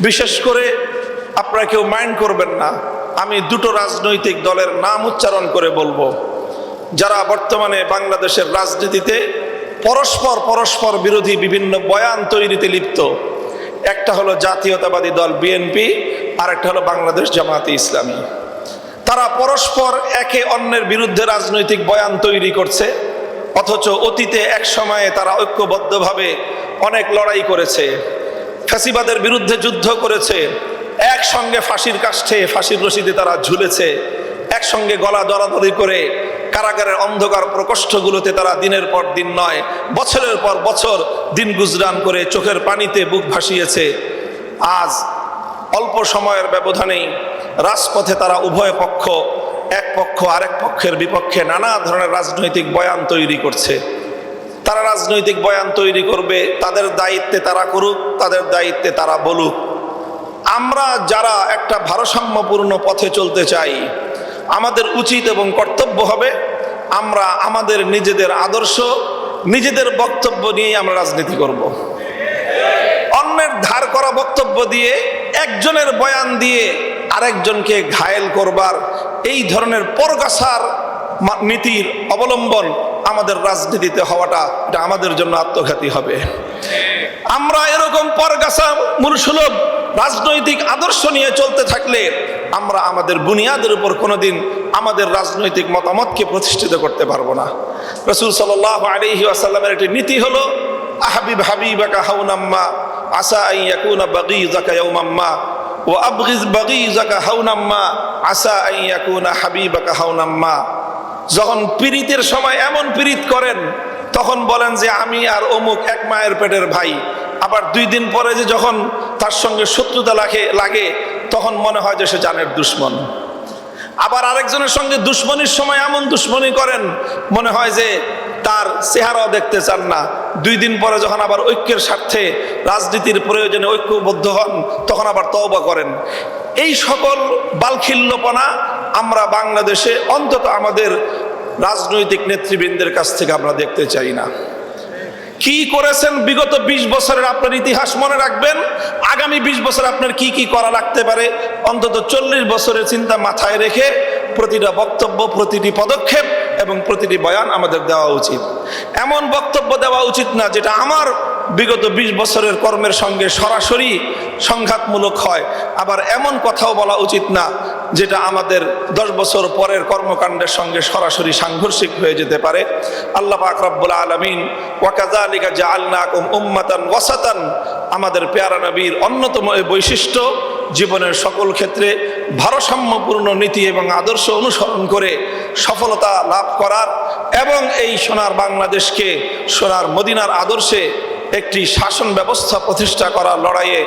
বিশেষ করে আপনারা কেউ মাইন্ড করবেন না। আমি দুটো রাজনৈতিক দলের নাম উচ্চারণ করে বলব। যারা বর্তমানে বাংলাদেশের রাজনীতিতে পরস্পর পরস্পর বিরোধী বিভিন্ন বয়ান তৈরিতে লিপ্ত। একটা হলো জাতীয়তাবাদী দল বিএনপি আর একটা হলো বাংলাদেশ জামাতে ইসলামী। তারা পরস্পর একে অন্যের বিরুদ্ধে রাজনৈতিক বয়ান তৈরি করছে, অথচ অতীতে এক সময়ে তারা ঐক্যবদ্ধভাবে অনেক লড়াই করেছে। ফ্যাসিবাদের বিরুদ্ধে যুদ্ধ করেছে। একসঙ্গে ফাঁসির কাষ্ঠে ফাঁসির রশিদে তারা ঝুলেছে। একসঙ্গে গলা দরাদরি করে কারাগারের অন্ধকার প্রকোষ্ঠগুলোতে তারা দিনের পর দিন নয়, বছরের পর বছর দিন গুজরান করে চোখের পানিতে বুক ভাসিয়েছে। আজ অল্প সময়ের ব্যবধানেই রাজপথে তারা উভয় পক্ষ, এক পক্ষ আরেক পক্ষের বিপক্ষে নানা ধরনের রাজনৈতিক বয়ান তৈরি করছে। তারা রাজনৈতিক বয়ান তৈরি করবে, তাদের দায়িত্বে তারা করুক, তাদের দায়িত্বে তারা বলুক আমরা যারা একটা ভারসাম্যপূর্ণ পথে চলতে চাই, আমাদের উচিত এবং কর্তব্য হবে আমরা আমাদের নিজেদের আদর্শ, নিজেদের বক্তব্য নিয়েই আমরা রাজনীতি করব। অন্যের ধার করা বক্তব্য দিয়ে, একজনের বয়ান দিয়ে আরেকজনকে ঘায়েল করবার, এই ধরনের পরগাছার নীতির অবলম্বন আমাদের রাজনীতিতে হওয়াটা, এটা আমাদের জন্য আত্মঘাতী হবে। আমরা এরকম পরগাছা মূলসুলভ রাজনৈতিক আদর্শ নিয়ে চলতে থাকলে আমরা আমাদের বুনিয়াদের উপর কোনোদিন আমাদের রাজনৈতিক মতামতকে প্রতিষ্ঠিত করতে পারব না। রসুল সাল আলহি আসাল্লামের একটি নীতি হলো, আহাবিব হাবিবাকা হাউনাম্মা আসা আইয়াকুনা বাগিজাকা ইয়াউমাম্মা ও আবগিজ বাগিজাকা হাউনাম্মা আসা আইয়াকুনা হাবিবাকা হাউনাম্মা যখন পীড়িতের সময় এমন পীড়িত করেন, তখন বলেন যে আমি আর অমুক এক মায়ের পেটের ভাই। আবার দুই দিন পরে যে যখন তার সঙ্গে শত্রুতা লাগে লাগে, তখন মনে হয় যে সে জানের দুশ্মন। আবার আরেকজনের সঙ্গে দুশ্মনির সময় এমন দুশ্মনী করেন, মনে হয় যে তার চেহারাও দেখতে চান না। দুই দিন পরে যখন আবার ঐক্যের স্বার্থে রাজনীতির প্রয়োজনে ঐক্যবদ্ধ হন, তখন আবার তওবা করেন। এই সকল বালখিল্যপনা আমরা বাংলাদেশে অন্তত আমাদের রাজনৈতিক নেতৃবৃন্দের কাছ থেকে আমরা দেখতে চাই না। কি করেছেন বিগত ২০ বছরের আপনার ইতিহাস মনে রাখবেন? আগামী ২০ বছর আপনার কি কি করা লাগতে পারে? অন্তত চল্লিশ বছরের চিন্তা মাথায় রেখে প্রতিটা বক্তব্য, প্রতিটি পদক্ষেপ এবং প্রতিটি বয়ান আমাদের দেওয়া উচিত। এমন বক্তব্য দেওয়া উচিত না যেটা আমার বিগত ২০ বছরের কর্মের সঙ্গে সরাসরি সংঘাতমূলক হয়। আবার এমন কথাও বলা উচিত না, যেটা আমাদের দশ বছর পরের কর্মকাণ্ডের সঙ্গে সরাসরি সাংঘর্ষিক হয়ে যেতে পারে। আল্লাহ পাক রব্বুল আলমিন ওয়াকাজালিকা জাআলনাকুম উম্মাতান ওয়াসাতান আমাদের পেয়ারা নবীর অন্যতম এই বৈশিষ্ট্য, জীবনের সকল ক্ষেত্রে ভারসাম্যপূর্ণ নীতি এবং আদর্শ অনুসরণ করে সফলতা লাভ করার এবং এই সোনার বাংলাদেশকে, সোনার মদিনার আদর্শে একটি শাসন ব্যবস্থা প্রতিষ্ঠা করার লড়াইয়ে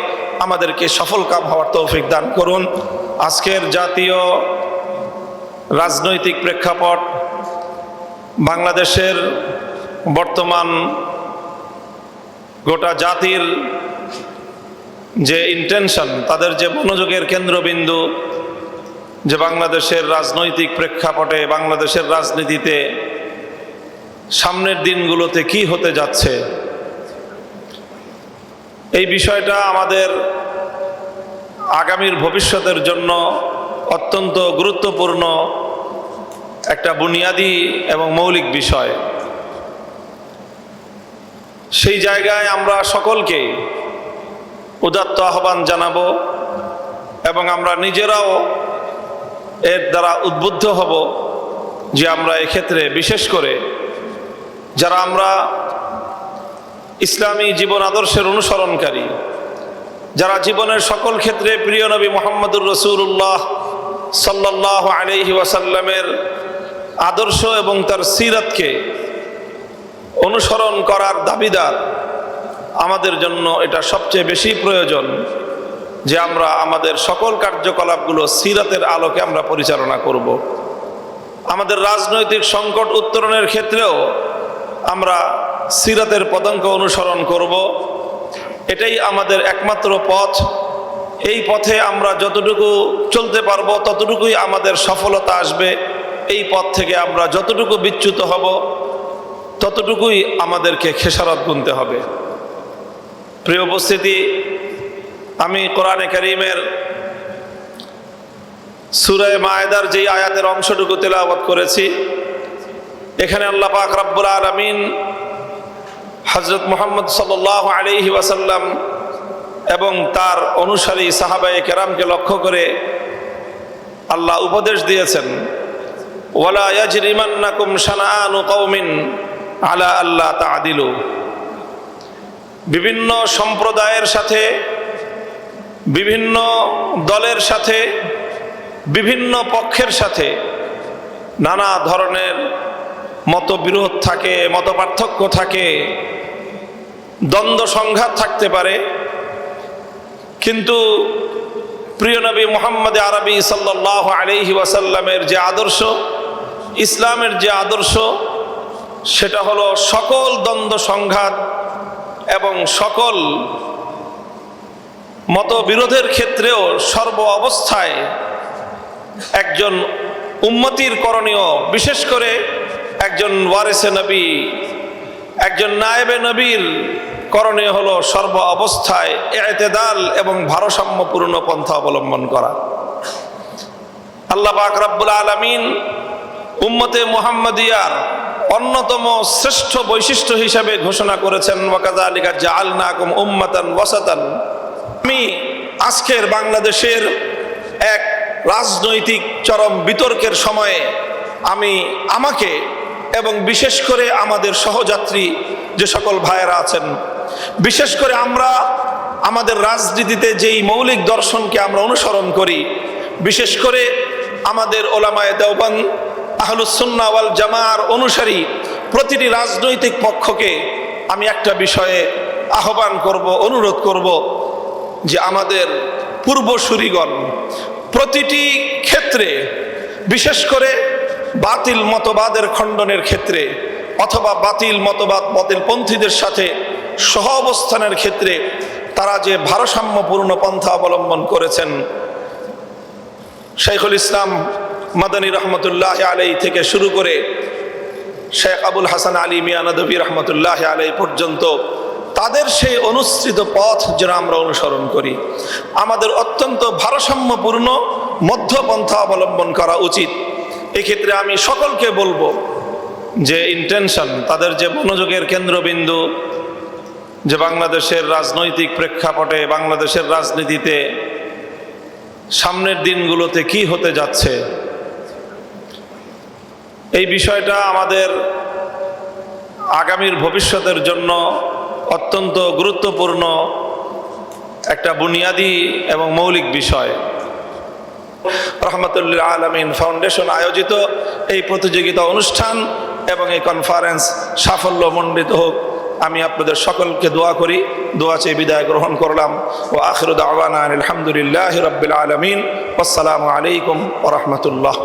আমাদেরকে সফল কাম হওয়ার তৌফিক দান করুন। আজকের জাতীয় রাজনৈতিক প্রেক্ষাপট, বাংলাদেশের বর্তমান গোটা জাতির যে ইন্টেনশন তাদের যে মনোযোগের কেন্দ্রবিন্দু, যে বাংলাদেশের রাজনৈতিক প্রেক্ষাপটে, বাংলাদেশের রাজনীতিতে সামনের দিনগুলোতে কি হতে যাচ্ছে এই বিষয়টা আমাদের আগামীর ভবিষ্যতের জন্য অত্যন্ত গুরুত্বপূর্ণ একটা বুনিয়াদি এবং মৌলিক বিষয়। সেই জায়গায় আমরা সকলকে উদাত্ত আহ্বান জানাব এবং আমরা নিজেরাও এর দ্বারা উদ্বুদ্ধ হব যে আমরা এক্ষেত্রে বিশেষ করে যারা আমরা ইসলামী জীবন আদর্শের অনুসরণকারী, যারা জীবনের সকল ক্ষেত্রে প্রিয় নবী মোহাম্মদুর রসুল্লাহ সাল্লাহ আলহি ওয়াসাল্লামের আদর্শ এবং তার সিরাতকে অনুসরণ করার দাবিদার, আমাদের জন্য এটা সবচেয়ে বেশি প্রয়োজন যে আমরা আমাদের সকল কার্যকলাপগুলো সিরাতের আলোকে আমরা পরিচালনা করব। আমাদের রাজনৈতিক সংকট উত্তরণের ক্ষেত্রেও আমরা সিরাতের পদাঙ্ক অনুসরণ করব। এটাই আমাদের একমাত্র পথ। এই পথে আমরা যতটুকু চলতে পারব, ততটুকুই আমাদের সফলতা আসবে। এই পথ থেকে আমরা যতটুকু বিচ্যুত হব, ততটুকুই আমাদেরকে খেসারত গুনতে হবে। প্রিয় উপস্থিতি, আমি কোরআনে করিমের সুরায় মায়দার যেই আয়াতের অংশটুকু তেলাওয়াত করেছি, এখানে আল্লাহ পাক রব্বুল আলমিন হজরত মোহাম্মদ সাল আলিহি ওয়াসাল্লাম এবং তার অনুসারী সাহাবায়ে কেরামকে লক্ষ্য করে আল্লাহ উপদেশ দিয়েছেন, ওয়ালা আলা আল্লাহ বিভিন্ন সম্প্রদায়ের সাথে, বিভিন্ন দলের সাথে, বিভিন্ন পক্ষের সাথে নানা ধরনের মতবিরোধ থাকে মত পার্থক্য থাকে। দ্বন্দ্ব সংঘাত থাকতে পারে, কিন্তু প্রিয় নবী মোহাম্মদ আরবি সাল্লাহ আলহি ওয়াসাল্লামের যে আদর্শ, ইসলামের যে আদর্শ, সেটা হলো সকল দ্বন্দ্ব সংঘাত এবং সকল মতবিরোধের ক্ষেত্রেও সর্ব অবস্থায় একজন উন্মতির করণীয়, বিশেষ করে একজন ওয়ারেসে নবী, একজন নায়েবে নবীর করণীয় হলো সর্ব অবস্থায় এতেদাল এবং ভারসাম্যপূর্ণ পন্থা অবলম্বন করা। আল্লাহ পাক রব্বুল আলমিন উম্মতে মুহাম্মদিয়ার অন্যতম শ্রেষ্ঠ বৈশিষ্ট্য হিসাবে ঘোষণা করেছেন ওয়াকাজা আলিকা জাল নাকুম উম্মাতান ওয়াসাতান। আমি আজকের বাংলাদেশের এক রাজনৈতিক চরম বিতর্কের সময়ে আমি আমাকে এবং বিশেষ করে আমাদের সহযাত্রী যে সকল ভাইয়েরা আছেন, বিশেষ করে আমরা আমাদের রাজনীতিতে যেই মৌলিক দর্শনকে আমরা অনুসরণ করি, বিশেষ করে আমাদের ওলামায় দেওবান আহলুসুন্না ওয়াল জামার অনুসারী প্রতিটি রাজনৈতিক পক্ষকে আমি একটা বিষয়ে আহ্বান করব, অনুরোধ করব যে আমাদের পূর্বসূরিগণ প্রতিটি ক্ষেত্রে, বিশেষ করে বাতিল মতবাদের খণ্ডনের ক্ষেত্রে অথবা বাতিল মতবাদ বাতিলপন্থীদের সাথে সহ অবস্থানের ক্ষেত্রে তারা যে ভারসাম্যপূর্ণ পন্থা অবলম্বন করেছেন। শেখুল ইসলাম মাদানী রহমতুল্লাহ আলাই থেকে শুরু করে শেখ আবুল হাসান আলী মিয়ানদবী রহমতুল্লাহ আলাই পর্যন্ত তাদের সেই অনুসৃত পথ যেন আমরা অনুসরণ করি। আমাদের অত্যন্ত ভারসাম্যপূর্ণ মধ্যপন্থা অবলম্বন করা উচিত। এক্ষেত্রে আমি সকলকে বলব যে ইন্টেনশন তাদের যে মনোযোগের কেন্দ্রবিন্দু, যে বাংলাদেশের রাজনৈতিক প্রেক্ষাপটে, বাংলাদেশের রাজনীতিতে সামনের দিনগুলোতে কি হতে যাচ্ছে, এই বিষয়টা আমাদের আগামীর ভবিষ্যতের জন্য অত্যন্ত গুরুত্বপূর্ণ একটা বুনিয়াদি এবং মৌলিক বিষয়। রহমতুল্লাহ আলমিন ফাউন্ডেশন আয়োজিত এই প্রতিযোগিতা অনুষ্ঠান এবং এই কনফারেন্স সাফল্যমণ্ডিত হোক। আমি আপনাদের সকলকে দোয়া করি, দোয়া চেয়ে বিদায় গ্রহণ করলাম। ও আখরুদ আওয়ানা আলহামদুলিল্লাহ রবিল আলমিন। আসসালামু আলাইকুম ওরহমতুল্লাহ